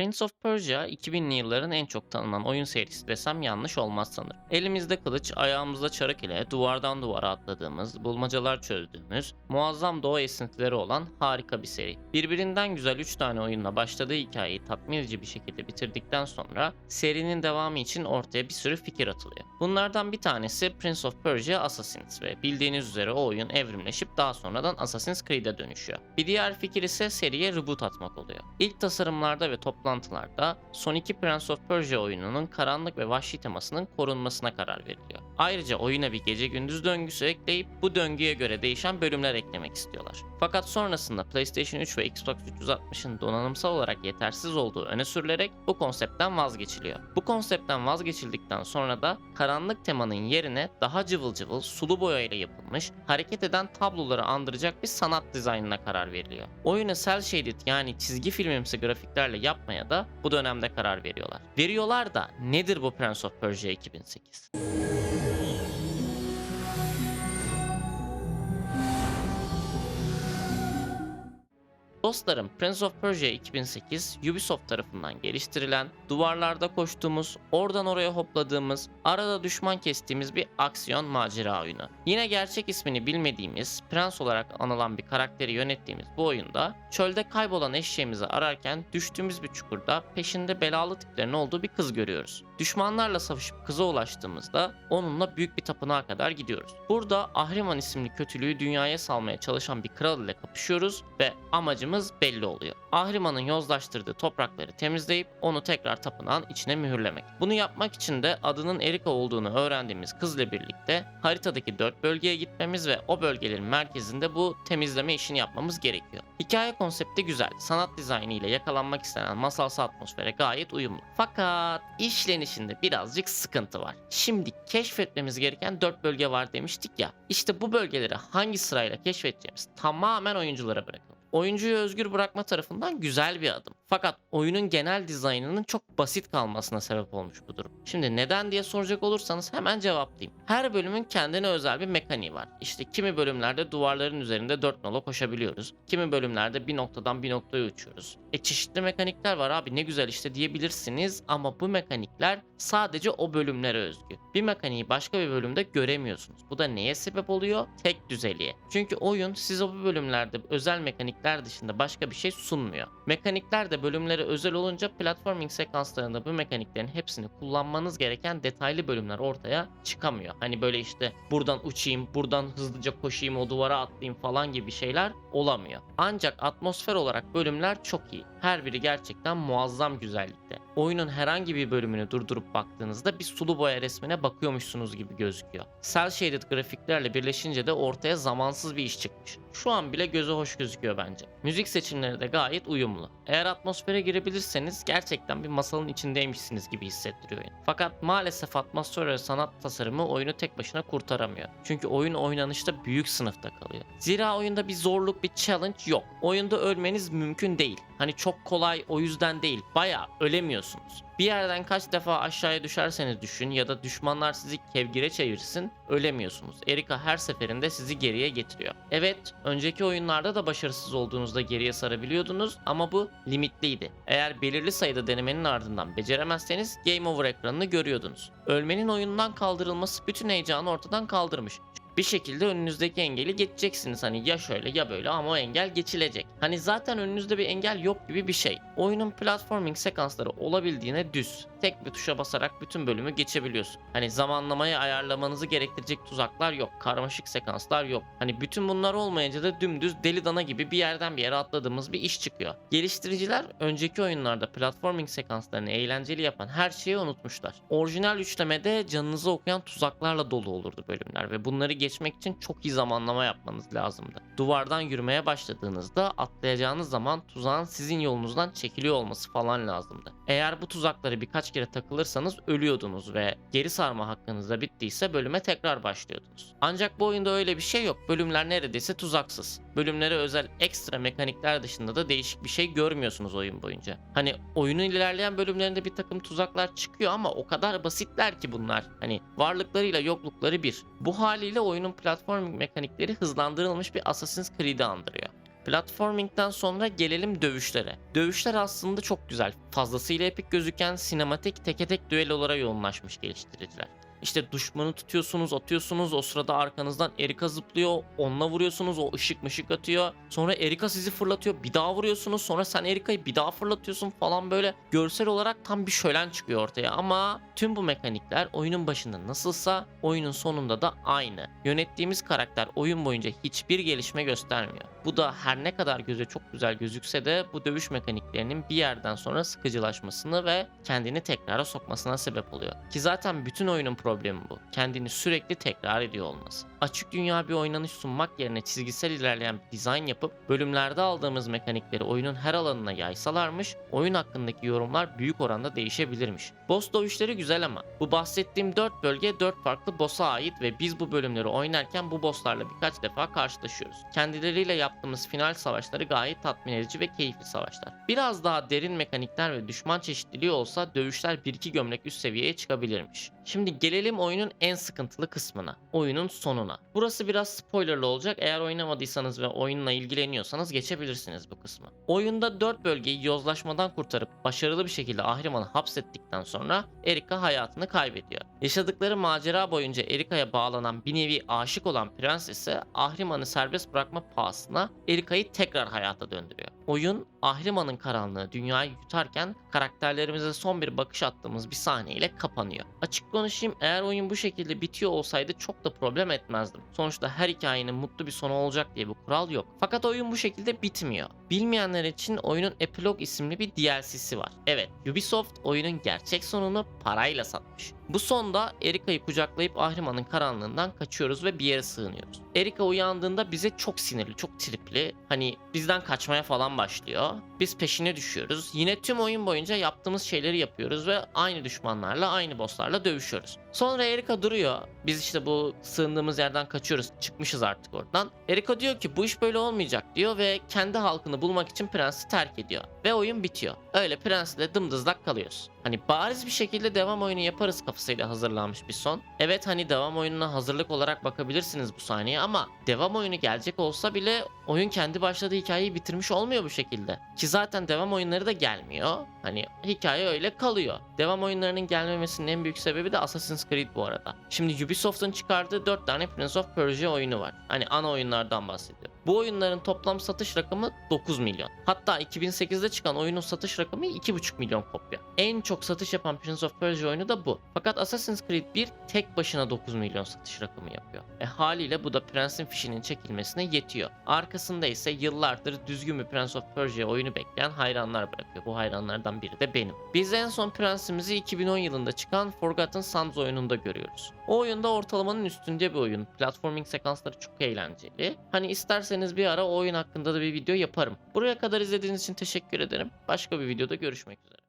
Prince of Persia 2000'li yılların en çok tanınan oyun serisi desem yanlış olmaz sanırım. Elimizde kılıç, ayağımızda çarık ile duvardan duvara atladığımız, bulmacalar çözdüğümüz, muazzam doğa esintileri olan harika bir seri. Birbirinden güzel 3 tane oyunla başladığı hikayeyi tatmin edici bir şekilde bitirdikten sonra serinin devamı için ortaya bir sürü fikir atılıyor. Bunlardan bir tanesi Prince of Persia Assassins ve bildiğiniz üzere o oyun evrimleşip daha sonradan Assassin's Creed'e dönüşüyor. Bir diğer fikir ise seriye reboot atmak oluyor. İlk tasarımlarda ve toplantılarda son iki Prince of Persia oyununun karanlık ve vahşi temasının korunmasına karar veriliyor. Ayrıca oyuna bir gece gündüz döngüsü ekleyip bu döngüye göre değişen bölümler eklemek istiyorlar. Fakat sonrasında PlayStation 3 ve Xbox 360'ın donanımsal olarak yetersiz olduğu öne sürülerek bu konseptten vazgeçiliyor. Bu konseptten vazgeçildikten sonra da karanlık temanın yerine daha cıvıl cıvıl sulu boyayla yapılmış, hareket eden tabloları andıracak bir sanat dizaynına karar veriliyor. Oyunu cel shaded yani çizgi filmimsi grafiklerle yapmaya da bu dönemde karar veriyorlar. Veriyorlar da nedir bu Prince of Persia 2008? Dostlarım, Prince of Persia 2008 Ubisoft tarafından geliştirilen, duvarlarda koştuğumuz, oradan oraya hopladığımız, arada düşman kestiğimiz bir aksiyon macera oyunu. Yine gerçek ismini bilmediğimiz, prens olarak anılan bir karakteri yönettiğimiz bu oyunda, çölde kaybolan eşeğimizi ararken düştüğümüz bir çukurda peşinde belalı tiplerin olduğu bir kız görüyoruz. Düşmanlarla savaşıp kıza ulaştığımızda onunla büyük bir tapınağa kadar gidiyoruz. Burada Ahriman isimli kötülüğü dünyaya salmaya çalışan bir kral ile kapışıyoruz ve amacımız belli oluyor. Ahriman'ın yozlaştırdığı toprakları temizleyip onu tekrar tapınağın içine mühürlemek. Bunu yapmak için de adının Erika olduğunu öğrendiğimiz kızla birlikte haritadaki 4 bölgeye gitmemiz ve o bölgelerin merkezinde bu temizleme işini yapmamız gerekiyor. Hikaye konsepti güzel. Sanat dizaynı ile yakalanmak istenen masalsı atmosfere gayet uyumlu. Fakat işlenişinde birazcık sıkıntı var. Şimdi keşfetmemiz gereken 4 bölge var demiştik ya. İşte bu bölgeleri hangi sırayla keşfedeceğimiz tamamen oyunculara bırakılmış. Oyuncuyu özgür bırakma tarafından güzel bir adım. Fakat oyunun genel dizaynının çok basit kalmasına sebep olmuş bu durum. Şimdi neden diye soracak olursanız hemen cevaplayayım. Her bölümün kendine özel bir mekaniği var. İşte kimi bölümlerde duvarların üzerinde 4 nala koşabiliyoruz. Kimi bölümlerde bir noktadan bir noktaya uçuyoruz. E çeşitli mekanikler var abi ne güzel işte diyebilirsiniz ama bu mekanikler sadece o bölümlere özgü. Bir mekaniği başka bir bölümde göremiyorsunuz. Bu da neye sebep oluyor? Tek düzeliğe. Çünkü oyun size bu bölümlerde özel mekanikler dışında başka bir şey sunmuyor. Mekanikler de bölümlere özel olunca platforming sekanslarında bu mekaniklerin hepsini kullanmanız gereken detaylı bölümler ortaya çıkamıyor. Hani böyle işte buradan uçayım, buradan hızlıca koşayım, o duvara atlayayım falan gibi şeyler olamıyor. Ancak atmosfer olarak bölümler çok iyi. Her biri gerçekten muazzam güzellikte. Oyunun herhangi bir bölümünü durdurup baktığınızda bir sulu boya resmine bakıyormuşsunuz gibi gözüküyor. Cel shaded grafiklerle birleşince de ortaya zamansız bir iş çıkmış. Şu an bile göze hoş gözüküyor bence. Müzik seçimleri de gayet uyumlu. Eğer atmosfere girebilirseniz gerçekten bir masalın içindeymişsiniz gibi hissettiriyor oyun. Fakat maalesef atmosfer sanat tasarımı oyunu tek başına kurtaramıyor. Çünkü oyun oynanışta büyük sınıfta kalıyor. Zira oyunda bir zorluk, bir challenge yok. Oyunda ölmeniz mümkün değil. Hani çok kolay o yüzden değil. Baya ölemiyorsunuz. Bir yerden kaç defa aşağıya düşerseniz düşün ya da düşmanlar sizi kevgire çevirsin ölemiyorsunuz. Erika her seferinde sizi geriye getiriyor. Evet önceki oyunlarda da başarısız olduğunuzda geriye sarabiliyordunuz ama bu limitliydi. Eğer belirli sayıda denemenin ardından beceremezseniz game over ekranını görüyordunuz. Ölmenin oyundan kaldırılması bütün heyecanı ortadan kaldırmış. Bir şekilde önünüzdeki engeli geçeceksiniz. Hani ya şöyle ya böyle ama o engel geçilecek. Hani zaten önünüzde bir engel yok gibi bir şey. Oyunun platforming sekansları olabildiğine düz. Tek bir tuşa basarak bütün bölümü geçebiliyorsun. Hani zamanlamayı ayarlamanızı gerektirecek tuzaklar yok. Karmaşık sekanslar yok. Hani bütün bunlar olmayınca da dümdüz deli dana gibi bir yerden bir yere atladığımız bir iş çıkıyor. Geliştiriciler önceki oyunlarda platforming sekanslarını eğlenceli yapan her şeyi unutmuşlar. Orijinal üçlemede canınızı okuyan tuzaklarla dolu olurdu bölümler ve bunları geçmek için çok iyi zamanlama yapmanız lazımdı. Duvardan yürümeye başladığınızda atlayacağınız zaman tuzağın sizin yolunuzdan çekiliyor olması falan lazımdı. Eğer bu tuzakları birkaç kere takılırsanız ölüyordunuz ve geri sarma hakkınız da bittiyse bölüme tekrar başlıyordunuz. Ancak bu oyunda öyle bir şey yok. Bölümler neredeyse tuzaksız. Bölümlere özel ekstra mekanikler dışında da değişik bir şey görmüyorsunuz oyun boyunca. Hani oyunun ilerleyen bölümlerinde bir takım tuzaklar çıkıyor ama o kadar basitler ki bunlar. Hani varlıklarıyla yoklukları bir. Bu haliyle oyunun platforming mekanikleri hızlandırılmış bir Assassin's Creed'i andırıyor. Platforming'den sonra gelelim dövüşlere. Dövüşler aslında çok güzel. Fazlasıyla epik gözüken sinematik teke tek düellolara yoğunlaşmış geliştiriciler. İşte düşmanı tutuyorsunuz, atıyorsunuz. O sırada arkanızdan Erika zıplıyor. Onunla vuruyorsunuz. O ışık mışık atıyor. Sonra Erika sizi fırlatıyor. Bir daha vuruyorsunuz. Sonra sen Erika'yı bir daha fırlatıyorsun falan böyle. Görsel olarak tam bir şölen çıkıyor ortaya. Ama tüm bu mekanikler oyunun başında nasılsa oyunun sonunda da aynı. Yönettiğimiz karakter oyun boyunca hiçbir gelişme göstermiyor. Bu da her ne kadar göze çok güzel gözükse de bu dövüş mekaniklerinin bir yerden sonra sıkıcılaşmasını ve kendini tekrara sokmasına sebep oluyor. Ki zaten bütün oyunun problemi bu. Kendini sürekli tekrar ediyor olması. Açık dünya bir oynanış sunmak yerine çizgisel ilerleyen bir dizayn yapıp bölümlerde aldığımız mekanikleri oyunun her alanına yaysalarmış, oyun hakkındaki yorumlar büyük oranda değişebilirmiş. Boss dövüşleri güzel ama bu bahsettiğim 4 bölge 4 farklı boss'a ait ve biz bu bölümleri oynarken bu bosslarla birkaç defa karşılaşıyoruz. Kendileriyle yaptığımız final savaşları gayet tatmin edici ve keyifli savaşlar. Biraz daha derin mekanikler ve düşman çeşitliliği olsa dövüşler 1-2 gömlek üst seviyeye çıkabilirmiş. Şimdi gelelim oyunun en sıkıntılı kısmına. Oyunun sonuna. Burası biraz spoilerlı olacak. Eğer oynamadıysanız ve oyunla ilgileniyorsanız geçebilirsiniz bu kısmı. Oyunda 4 bölgeyi yozlaşmadan kurtarıp başarılı bir şekilde Ahriman'ı hapsettikten sonra Erika hayatını kaybediyor. Yaşadıkları macera boyunca Erika'ya bağlanan bir nevi aşık olan prens ise Ahriman'ı serbest bırakma pahasına Erika'yı tekrar hayata döndürüyor. Oyun Ahriman'ın karanlığı dünyayı yutarken karakterlerimize son bir bakış attığımız bir sahneyle kapanıyor. Açık konuşayım eğer oyun bu şekilde bitiyor olsaydı çok da problem etmezdim. Sonuçta her hikayenin mutlu bir sonu olacak diye bir kural yok. Fakat oyun bu şekilde bitmiyor. Bilmeyenler için oyunun Epilogue isimli bir DLC'si var. Evet, Ubisoft oyunun gerçek sonunu parayla satmış. Bu sonda Erika'yı kucaklayıp Ahriman'ın karanlığından kaçıyoruz ve bir yere sığınıyoruz. Erika uyandığında bize çok sinirli, çok tripli. Hani bizden kaçmaya falan başlıyor. Biz peşine düşüyoruz. Yine tüm oyun boyunca yaptığımız şeyleri yapıyoruz ve aynı düşmanlarla, aynı bosslarla dövüşüyoruz. Sonra Erika duruyor. Biz işte bu sığındığımız yerden kaçıyoruz. Çıkmışız artık oradan. Erika diyor ki bu iş böyle olmayacak diyor ve kendi halkını bulmak için prensi terk ediyor. Ve oyun bitiyor. Öyle prensle dımdızlak kalıyoruz. Hani bariz bir şekilde devam oyunu yaparız kafasıyla hazırlanmış bir son. Evet hani devam oyununa hazırlık olarak bakabilirsiniz bu sahneye ama devam oyunu gelecek olsa bile oyun kendi başladığı hikayeyi bitirmiş olmuyor bu şekilde. Ki zaten devam oyunları da gelmiyor. Hani hikaye öyle kalıyor. Devam oyunlarının gelmemesinin en büyük sebebi de Assassin's Creed bu arada. Şimdi Ubisoft'un çıkardığı 4 tane Prince of Persia oyunu var. Hani ana oyunlardan bahsediyorum. Bu oyunların toplam satış rakamı 9 milyon. Hatta 2008'de çıkan oyunun satış rakamı 2,5 milyon kopya. En çok satış yapan Prince of Persia oyunu da bu. Fakat Assassin's Creed 1 tek başına 9 milyon satış rakamı yapıyor. E haliyle bu da Prensin fişinin çekilmesine yetiyor. Arkasında ise yıllardır düzgün bir Prince of Persia oyunu bekleyen hayranlar bırakıyor. Bu hayranlardan biri de benim. Biz en son Prensimizi 2010 yılında çıkan Forgotten Sands oyununda görüyoruz. O oyunda ortalamanın üstünde bir oyun. Platforming sekansları çok eğlenceli. Hani isterseniz bir ara o oyun hakkında da bir video yaparım. Buraya kadar izlediğiniz için teşekkür ederim. Başka bir videoda görüşmek üzere.